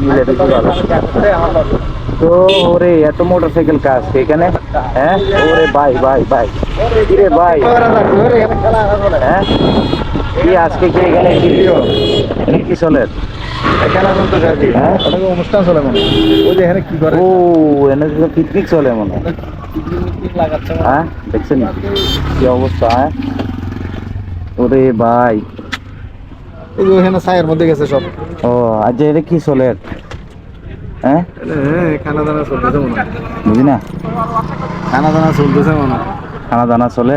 মিলে বেশি ভালো তো ওরে এত মোটরসাইকেল কাজ এখানে হ্যাঁ ওরে ভাই ভাই ভাই কিরে ভাই হ্যাঁ কি আজকে কি এখানে কি এখানে কি চলে এখানে কিন্তু হ্যাঁ ওটাকে অনুষ্ঠান চলে মনে হয়। ওই যে এখানে কি করে ও এনে তো পিকনিক চলে মনে হয়। লাগাচ্ছে মনে হয়। হ্যাঁ দেখছেন কি অবস্থা হ্যাঁ ওরে ভাই এই যে ওখানে ছায়ের মধ্যে গেছে সব। ও আজ এটা কি চলে? হ্যাঁ? হ্যাঁ খানা দানা চলতেছে মনে বুঝি না? খানা দানা চলতেছে মনে খানা দানা চলে?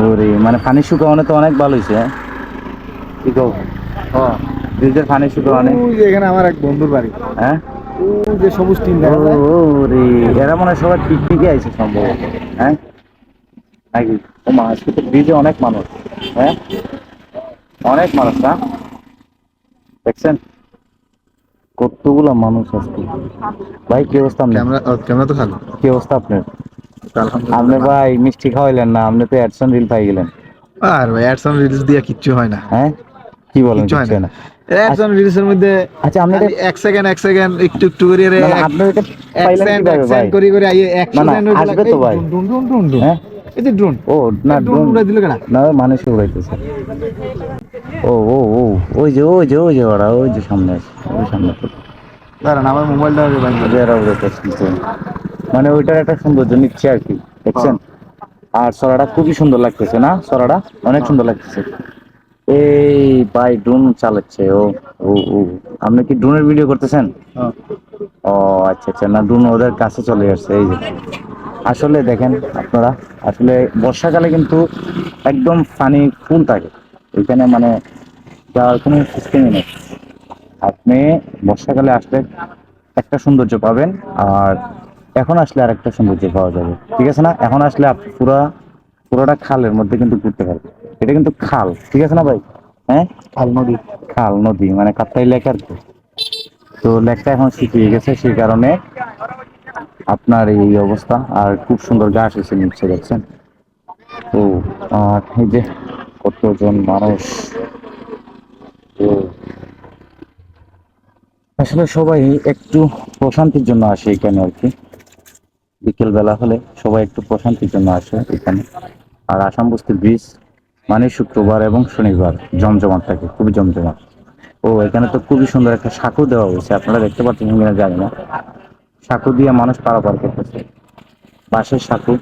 ওরে মানে পানি শুকানো তো অনেক ভালো হয়েছে হ্যাঁ? কি হ্যাঁ। ব্রিজের পানি শুকানো ওই যে এখানে আমার এক বন্ধুর বাড়ি। হ্যাঁ? ওই যে সবুজ টিন দেখা যায়। ওরে এরা মনে সবাই পিকনিকে আইছে সম্ভবত হ্যাঁ? নাকি? ও মা আজকে তো ব্রিজে অনেক মানুষ হ্যাঁ? অনেক মানুষ না দেখছেন? কতগুলো মানুষ আজকে? ভাই কি অবস্থা ক্যামেরা ক্যামেরা তো খালি। কি অবস্থা আপনার? আপনি ভাই মিষ্টি খাওয়াইলেন না? আপনি তো অ্যাডসন রিল পাই গেলেন। আর ভাই অ্যাডসন রিলস দিয়ে কিচ্ছু হয় না। হ্যাঁ? কি বলেন কিচ্ছু হয় না। অ্যাডসন রিলসের মধ্যে আচ্ছা আপনি এক সেকেন্ড এক সেকেন্ড একটু একটু করে রে। না, না, আপনি এটা পাইলেন করে করে আইয়ে এক সেকেন্ড আসবে তো ভাই। ড্রোন ড্রোন ড্রোন হ্যাঁ? এই যে ড্রোন ও না ড্রোন উড়াই দিল কেন? না মানুষ উড়াইতেছে। ও ও ও ওই যে ওই যে ওই যে ওরা ওই যে সামনে আছে ওই সামনে দাঁড়ান আমার মোবাইলটা উড়াইতেছে। মানে ওইটার একটা সৌন্দর্য নিচ্ছে আর কি দেখছেন? আর সরাটা খুবই সুন্দর লাগতেছে না? সরাটা অনেক সুন্দর লাগতেছে। এই ভাই ড্রোন চালাচ্ছে ও ও ও। আপনি কি ড্রোনের ভিডিও করতেছেন? হ্যাঁ। ও আচ্ছা আচ্ছা না ড্রোন ওদের কাছে চলে আসছে এই যে। আসলে দেখেন আপনারা আসলে বর্ষাকালে কিন্তু একদম পানি ফুল থাকে। এখানে মানে যাওয়ার কোনো সিস্টেমই নেই। আপনি বর্ষাকালে আসলে একটা সৌন্দর্য পাবেন আর এখন আসলে আর একটা সৌন্দর্য পাওয়া যাবে। ঠিক আছে না? এখন আসলে পুরা পুরোটা খালের মধ্যে কিন্তু ঘুরতে পারবেন। এটা কিন্তু খাল। ঠিক আছে না ভাই? হ্যাঁ? খাল নদী। খাল নদী মানে কাপ্তাই লেক আর তো লেকটা এখন শুকিয়ে গেছে সেই কারণে আপনার এই অবস্থা, আর খুব সুন্দর গাছ এসে নিচ্ছে, দেখছেন? তো এই যে কতজন মানুষ। আসলে সবাই একটু প্রশান্তির জন্য আসে এখানে আর কি। বিকেল বেলা হলে সবাই একটু প্রশান্তির জন্য আসে এখানে। আর আসাম বস্তি ব্রিজ মানে শুক্রবার এবং শনিবার, জমজমাট থাকে, খুবই জমজমাট। ও, এখানে তো খুবই সুন্দর একটা সাঁকো দেওয়া হয়েছে, আপনারা দেখতে পাচ্ছেন কিনা জানি না। সাঁকো দিয়ে মানুষ পারাপার করতেছে। বাঁশের সাঁকো।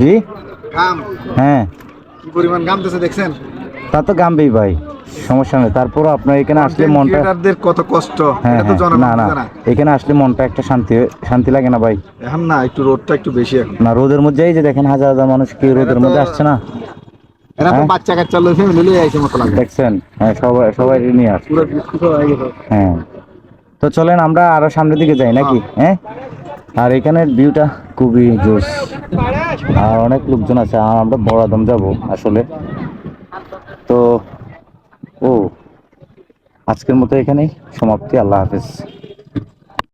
জি? হ্যাঁ। কি পরিমাণ ঘামতেছে দেখছেন? তা তো গামবেই ভাই সমস্যা নেই। তারপর আপনার এখানে আসলে মনটা কত কষ্ট হ্যাঁ হ্যাঁ না না এখানে আসলে মনটা একটা শান্তি শান্তি লাগে না ভাই। এখন না একটু রোদটা একটু বেশি এখন। না রোদের মধ্যে এই যে দেখেন হাজার হাজার মানুষ কি রোদের মধ্যে আসছে না? হ্যাঁ? বাচ্চা কাচ্চা লোক লয়ে আইছে মতো লাগে। দেখছেন? হ্যাঁ সবাই সবাই নিয়ে আসছে। হয়ে হ্যাঁ। তো চলেন আমরা আরও সামনের দিকে যাই নাকি? হ্যাঁ। আর এখানের ভিউটা খুবই জোস আর অনেক লোকজন আছে আর আমরা বড়াদম যাব আসলে। তো ও আজকের মতো এখানেই সমাপ্তি আল্লাহ হাফেজ।